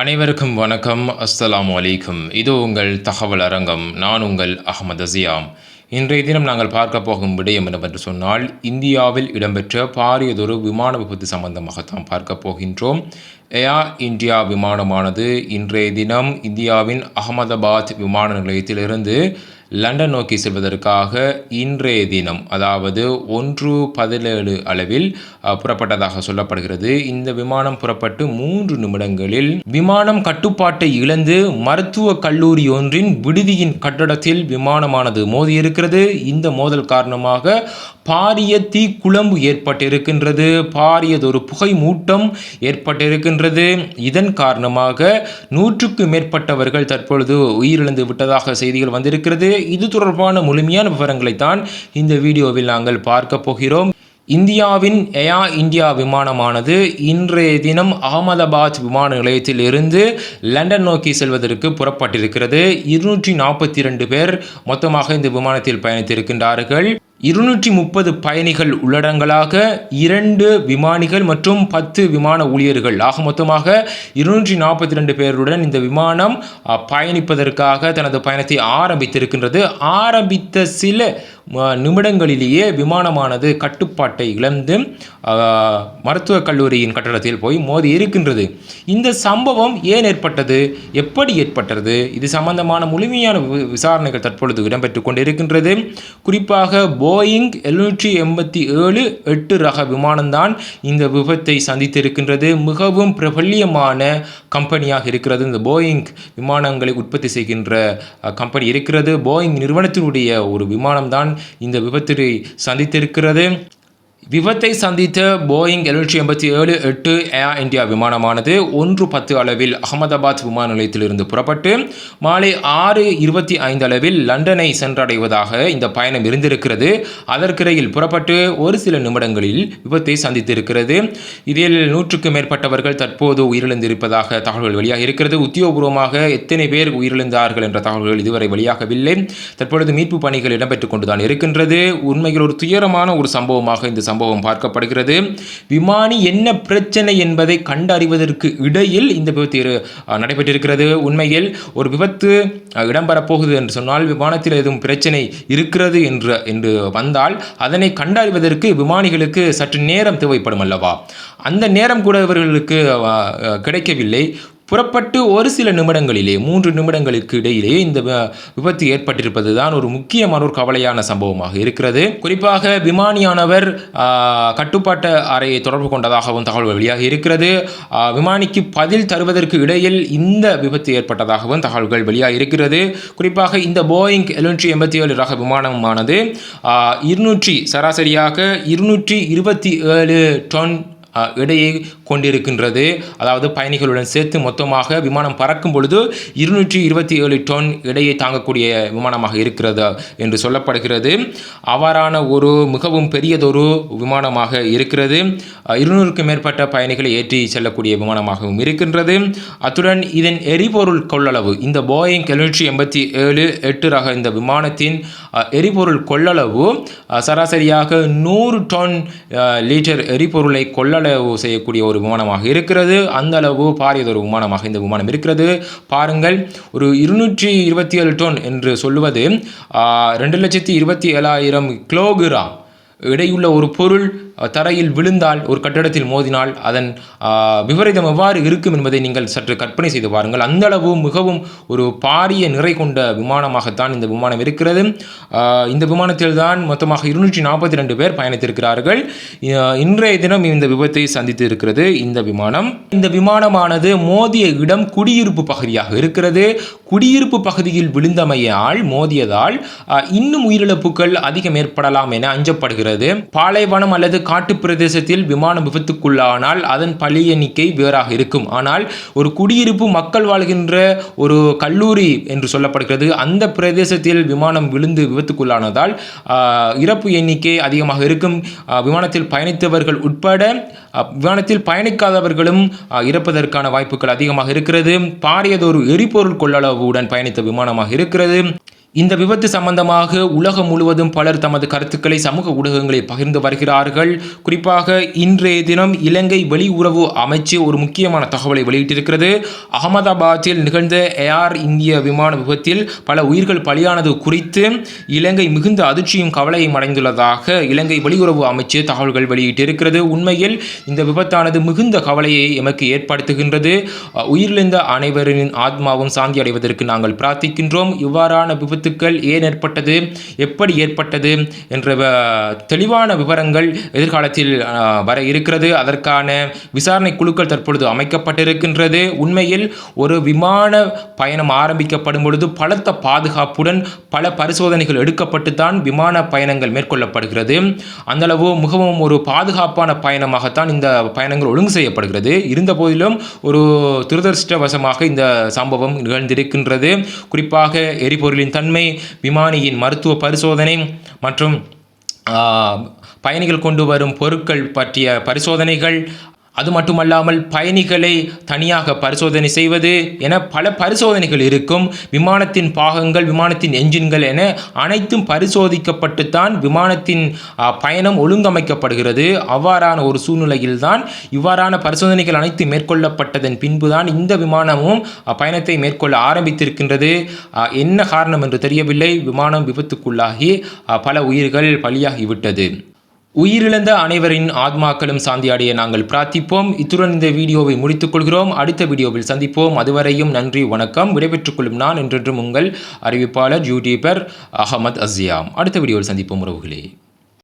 அனைவருக்கும் வணக்கம். அஸ்லாம் அலைக்கும். இது உங்கள் தகவல் அரங்கம். நான் உங்கள் அகமது அசியாம் இன்றைய தினம் நாங்கள் பார்க்க போகும் விடயம் என்னவென்று சொன்னால் இந்தியாவில் இடம்பெற்ற பாரியதொரு விமான விபத்து சம்பந்தமாகத்தான் பார்க்க போகின்றோம். ஏர் இந்தியா விமானமானது இன்றைய தினம் இந்தியாவின் அகமதாபாத் விமான நிலையத்திலிருந்து லண்டன் நோக்கி செல்வதற்காக இன்றைய தினம் அதாவது ஒன்று பதினேழு அளவில் அஹ், புறப்பட்டதாக சொல்லப்படுகிறது. இந்த விமானம் புறப்பட்டு மூன்று நிமிடங்களில் விமானம் கட்டுப்பாட்டை இழந்து மருத்துவ கல்லூரி ஒன்றின் விடுதியின் கட்டடத்தில் விமானமானது மோதியிருக்கிறது. இந்த மோதல் காரணமாக பாரிய தீக்குழம்பு ஏற்பட்டிருக்கின்றது. பாரியதொரு புகை மூட்டம் ஏற்பட்டிருக்கின்றது. இதன் காரணமாக நூற்றுக்கு மேற்பட்டவர்கள் தற்பொழுது உயிரிழந்து விட்டதாக செய்திகள் வந்திருக்கிறது. இது தொடர்பான முழுமையான விவரங்களை தான் இந்த வீடியோவில் நாங்கள் பார்க்க போகிறோம். இந்தியாவின் ஏயா இந்தியா விமானமானது இன்றைய தினம் அகமதாபாத் விமான நிலையத்தில் இருந்து லண்டன் நோக்கி செல்வதற்கு புறப்பட்டிருக்கிறது. இருநூற்றி நாற்பத்தி ரெண்டு பேர் மொத்தமாக இந்த விமானத்தில் பயணித்திருக்கின்றார்கள். இருநூற்றி முப்பது பயணிகள் உள்ளடங்கலாக இரண்டு விமானிகள் மற்றும் பத்து விமான ஊழியர்கள். ஆக மொத்தமாக இருநூற்றி நாற்பத்தி ரெண்டு பேருடன் இந்த விமானம் பயணிப்பதற்காக தனது பயணத்தை ஆரம்பித்திருக்கின்றது. ஆரம்பித்த சில நிமிடங்களிலேயே விமானமானது கட்டுப்பாட்டை இழந்து மருத்துவக் கல்லூரியின் கட்டடத்தில் போய் மோதி இருக்கின்றது. இந்த சம்பவம் ஏன் ஏற்பட்டது? எப்படி ஏற்பட்டது? இது சம்பந்தமான முழுமையான வி- விசாரணைகள் தற்பொழுது இடம்பெற்றுக் கொண்டிருக்கின்றது. குறிப்பாக போயிங் எழுநூற்றி எண்பத்தி ஏழு எட்டு ரக விமானம்தான் இந்த விபத்தை சந்தித்திருக்கின்றது. மிகவும் பிரபல்யமான கம்பெனியாக இருக்கிறது. இந்த போயிங் விமானங்களை உற்பத்தி செய்கின்ற கம்பெனி இருக்கிறது. போயிங் நிறுவனத்தினுடைய ஒரு விமானம்தான் இந்த விபத்தை சந்தித்திருக்கிறது. விபத்தை சந்தித்த போயிங் எழுநூற்றி எண்பத்தி ஏழு எட்டு ஏர் இந்தியா விமானமானது ஒன்று பத்து அளவில் அகமதாபாத் விமான நிலையத்திலிருந்து புறப்பட்டு மாலை ஆறு இருபத்தி ஐந்து அளவில் லண்டனை சென்றடைவதாக இந்த பயணம் இருந்திருக்கிறது. அதற்கிடையில் புறப்பட்டு ஒரு சில நிமிடங்களில் விபத்தை சந்தித்திருக்கிறது. இதில் நூற்றுக்கும் மேற்பட்டவர்கள் தற்போது உயிரிழந்திருப்பதாக தகவல்கள் வெளியாக இருக்கிறது. உத்தியோகபூர்வமாக எத்தனை பேர் உயிரிழந்தார்கள் என்ற தகவல்கள் இதுவரை வெளியாகவில்லை. தற்பொழுது மீட்பு பணிகள் இடம்பெற்றுக் கொண்டுதான் இருக்கின்றது. உண்மையில் ஒரு துயரமான ஒரு சம்பவமாக இந்த சம்பவம் பார்க்கப்படுகிறது. விமானி என்ன பிரச்சனை என்பதை கண்டறிவதற்கு இடையில் இந்த விபத்து நடைபெற்றிருக்கிறது. உண்மையில் ஒரு விபத்து இடம்பெறப்போகுது என்று சொன்னால் விமானத்தில் எதுவும் பிரச்சனை இருக்கிறது என்று என்று வந்தால் அதனை கண்டறிவதற்கு விமானிகளுக்கு சற்று நேரம் தேவைப்படும் அல்லவா? அந்த நேரம் கூட இவர்களுக்கு கிடைக்கவில்லை. புறப்பட்டு ஒரு சில நிமிடங்களிலே மூன்று நிமிடங்களுக்கு இடையிலேயே இந்த விபத்து ஏற்பட்டிருப்பது தான் ஒரு முக்கியமான ஒரு கவலையான சம்பவமாக இருக்கிறது. குறிப்பாக விமானியானவர் கட்டுப்பாட்டு அறையை தொடர்பு கொண்டதாகவும் தகவல் வெளியாக இருக்கிறது. விமானிக்கு பதில் தருவதற்கு இடையில் இந்த விபத்து ஏற்பட்டதாகவும் தகவல்கள் வெளியாக இருக்கிறது. குறிப்பாக இந்த போயிங் எழுநூற்றி எண்பத்தி ஏழு ரக விமானமானது இருநூற்றி சராசரியாக இருநூற்றி இருபத்தி ஏழு டன் இடையை எடையை கொண்டிருக்கின்றது. அதாவது பயணிகளுடன் சேர்த்து மொத்தமாக விமானம் பறக்கும் பொழுது இருநூற்றி இருபத்தி ஏழு டன் எடையை தாங்கக்கூடிய விமானமாக இருக்கிறது என்று சொல்லப்படுகிறது. அவ்வாறான ஒரு மிகவும் பெரியதொரு விமானமாக இருக்கிறது. இருநூறுக்கும் மேற்பட்ட பயணிகளை ஏற்றி செல்லக்கூடிய விமானமாகவும் இருக்கின்றது. அத்துடன் இதன் எரிபொருள் கொள்ளளவு இந்த போயிங் எழுநூற்றி எண்பத்தி ஏழு எட்டு ரக இந்த விமானத்தின் எரிபொருள் கொள்ளளவு சராசரியாக நூறு டன் லிட்டர் எரிபொருளை கொள்ளளவு செய்யக்கூடிய ஒரு விமானமாக இருக்கிறது. அந்த அளவு பாரியதொரு விமானமாக இந்த விமானம் இருக்கிறது. பாருங்கள் ஒரு இருநூற்றி இருபத்தி ஏழு டன் என்று சொல்லுவது ரெண்டு லட்சத்தி இருபத்தி ஏழாயிரம் கிலோகிராம். எடையுள்ள ஒரு பொருள் தரையில் விழுந்தால் ஒரு கட்டடத்தில் மோதினால் அதன் விபரீதம் எவ்வாறு இருக்கும் என்பதை நீங்கள் சற்று கற்பனை செய்து பாருங்கள். அந்த அளவு மிகவும் ஒரு பாரிய நிறை கொண்ட விமானமாகத்தான் இந்த விமானம் இருக்கிறது. இந்த விமானத்தில் தான் மொத்தமாக இருநூற்றி நாற்பத்தி ரெண்டு பேர் பயணித்திருக்கிறார்கள். இன்றைய தினம் இந்த விபத்தை சந்தித்து இருக்கிறது இந்த விமானம். இந்த விமானமானது மோதிய இடம் குடியிருப்பு பகுதியாக இருக்கிறது. குடியிருப்பு பகுதியில் விழுந்தமையால் மோதியதால் இன்னும் உயிரிழப்புகள் அதிகம் ஏற்படலாம் என அஞ்சப்படுகிறது. பாலைவனம் அல்லது காட்டு பிரதேசத்தில் விமானம் விபத்துக்குள்ளானால் அதன் பழி எண்ணிக்கை வேறாக இருக்கும். ஆனால் ஒரு குடியிருப்பு மக்கள் வாழ்கின்ற ஒரு கல்லூரி என்று சொல்லப்படுகிறது. அந்த பிரதேசத்தில் விமானம் விழுந்து விபத்துக்குள்ளானதால் இறப்பு எண்ணிக்கை அதிகமாக இருக்கும். விமானத்தில் பயணித்தவர்கள் உட்பட விமானத்தில் பயணிக்காதவர்களும் இறப்பதற்கான வாய்ப்புகள் அதிகமாக இருக்கிறது. பாரியதொரு எரிபொருள் கொள்ளளவுடன் பயணித்த விமானமாக இருக்கிறது. இந்த விபத்து சம்பந்தமாக உலகம் முழுவதும் பலர் தமது கருத்துக்களை சமூக ஊடகங்களில் பகிர்ந்து வருகிறார்கள். குறிப்பாக இன்றைய தினம் இலங்கை வெளியுறவு அமைச்சு ஒரு முக்கியமான தகவலை வெளியிட்டிருக்கிறது. அகமதாபாத்தில் நிகழ்ந்த ஏர் இந்திய விமான விபத்தில் பல உயிர்கள் பலியானது குறித்து இலங்கை மிகுந்த அதிர்ச்சியும் கவலையும் அடைந்துள்ளதாக இலங்கை வெளியுறவு அமைச்சு தகவல்கள் வெளியிட்டிருக்கிறது. உண்மையில் இந்த விபத்தானது மிகுந்த கவலையை எமக்கு ஏற்படுத்துகின்றது. உயிரிழந்த அனைவரின் ஆத்மாவும் சாந்தி அடைவதற்கு நாங்கள் பிரார்த்திக்கின்றோம். இவ்வாறான விபத்து விபத்துக்கள் ஏன் ஏற்பட்டது எப்படி ஏற்பட்டது என்ற தெளிவான விவரங்கள் எதிர்காலத்தில் வர இருக்கிறது. அதற்கான விசாரணை குழுக்கள் தற்பொழுது அமைக்கப்பட்டிருக்கின்றது. உண்மையில் ஒரு விமான பயணம் ஆரம்பிக்கப்படும் பொழுது பலத்த பாதுகாப்புடன் பல பரிசோதனைகள் எடுக்கப்பட்டு தான் விமான பயணங்கள் மேற்கொள்ளப்படுகிறது. அந்தளவு மிகவும் ஒரு பாதுகாப்பான பயணமாகத்தான் இந்த பயணங்கள் ஒழுங்கு செய்யப்படுகிறது. இருந்த போதிலும் ஒரு துரதிருஷ்டவசமாக இந்த சம்பவம் நிகழ்ந்திருக்கின்றது. குறிப்பாக எரிபொருளின் தன்மை விமானியின் மருத்துவ பரிசோதனை மற்றும் பயணிகள் கொண்டு வரும் பொருட்கள் பற்றிய பரிசோதனைகள் அது மட்டுமல்லாமல் பயணிகளை தனியாக பரிசோதனை செய்வது என பல பரிசோதனைகள் இருக்கும். விமானத்தின் பாகங்கள் விமானத்தின் என்ஜின்கள் என அனைத்தும் பரிசோதிக்கப்பட்டுத்தான் விமானத்தின் பயணம் ஒழுங்கமைக்கப்படுகிறது. அவ்வாறான ஒரு சூழ்நிலையில்தான் இவ்வாறான பரிசோதனைகள் அனைத்து மேற்கொள்ளப்பட்டதன் பின்புதான் இந்த விமானமும் பயணத்தை மேற்கொள்ள ஆரம்பித்திருக்கின்றது. என்ன காரணம் என்று தெரியவில்லை. விமானம் விபத்துக்குள்ளாகி பல உயிர்கள் பலியாகிவிட்டது. உயிரிழந்த அனைவரின் ஆத்மாக்களும் சாந்தியாடிய நாங்கள் பிரார்த்திப்போம். இத்துடன் இந்த வீடியோவை முடித்துக் கொள்கிறோம் அடுத்த வீடியோவில் சந்திப்போம். அதுவரையும் நன்றி வணக்கம். விடைபெற்றுக் கொள்ளும் நான் என்றென்றும் உங்கள் அறிவிப்பாளர் யூடியூபர் அகமது அசியாம் அடுத்த வீடியோவில் சந்திப்போம் உறவுகளே.